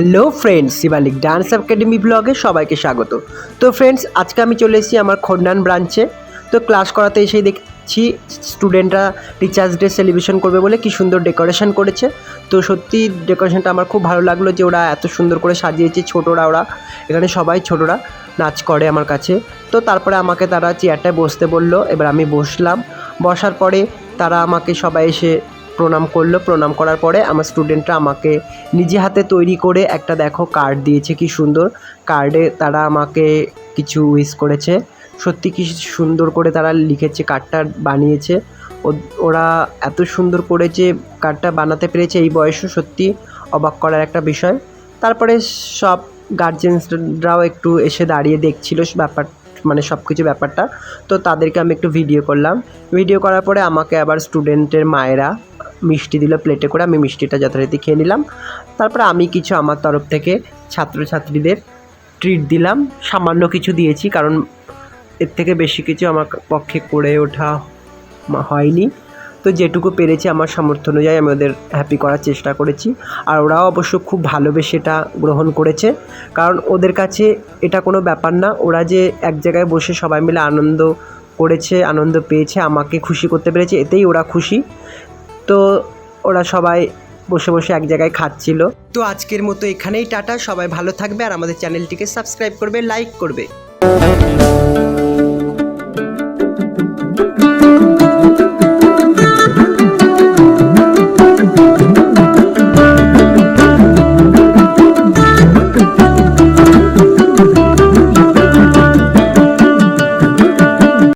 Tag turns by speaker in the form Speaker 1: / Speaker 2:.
Speaker 1: Hello friends, Shivalik dance academy ব্লগে সবাইকে স্বাগত। তো ফ্রেন্ডস, আজকে আমি চলে এসেছি আমার খন্ডান ব্রাঞ্চে। তো ক্লাস করাতে এসেই দেখছি স্টুডেন্টরা টিচার্স ডে সেলিব্রেশন করবে বলে কি সুন্দর ডেকোরেশন করেছে। তো সত্যি ডেকোরেশনটা আমার খুব ভালো লাগল যে ওরা এত সুন্দর করে সাজিয়েছে ছোটরা ওরা, এখানে সবাই ছোটরা নাচ করে আমার কাছে। তো তারপরে আমাকে তারা চেয়ারটায় বসতে বলল, এবার আমি বসলাম। বসার পরে তারা আমাকে সবাই এসে প্রণাম করল। প্রণাম করার পরে আমার স্টুডেন্টরা আমাকে নিজে হাতে তৈরি করে একটা দেখো কার্ড দিয়েছে, কি সুন্দর। কার্ডে তারা আমাকে কিছু উইশ করেছে। সত্যি কি সুন্দর করে তারা লিখেছে কার্ডটা বানিয়েছে। ওরা এত সুন্দর করে যে কার্ডটা বানাতে পেরেছে এই বয়সে সত্যি অবাক করার একটা বিষয়। তারপরে সব গার্জেন্সরাও একটু এসে দাঁড়িয়ে দেখছিল ব্যাপার মানে সব কিছু ব্যাপারটা। তো তাদেরকে আমি একটু ভিডিও করলাম। ভিডিও করার পরে আমাকে আবার স্টুডেন্টের মায়েরা মিষ্টি দিল প্লেটে করে আমি মিষ্টিটা যথারীতি খেয়ে নিলাম। তারপরে আমি কিছু আমার তরফ থেকে ছাত্রছাত্রীদের ট্রিট দিলাম। সামান্য কিছু দিয়েছি, কারণ এর থেকে বেশি কিছু আমার পক্ষে করে ওঠা হয়নি। তো যেটুকু পেরেছি আমার সামর্থ্য অনুযায়ী আমি ওদের হ্যাপি করার চেষ্টা করেছি। আর ওরাও অবশ্য খুব ভালোবেসে এটা গ্রহণ করেছে। কারণ ওদের কাছে এটা কোনো ব্যাপার না, ওরা যে এক জায়গায় বসে সবাই মিলে আনন্দ করেছে, আনন্দ পেয়েছে, আমাকে খুশি করতে পেরেছে, এতেই ওরা খুশি। তো ওরা সবাই বসে বসে এক জায়গায় খাচ্ছিল। তো আজকের মতো এখানেই টাটা, সবাই ভালো থাকবে আর আমাদের চ্যানেলটিকে সাবস্ক্রাইব করবে, লাইক করবে।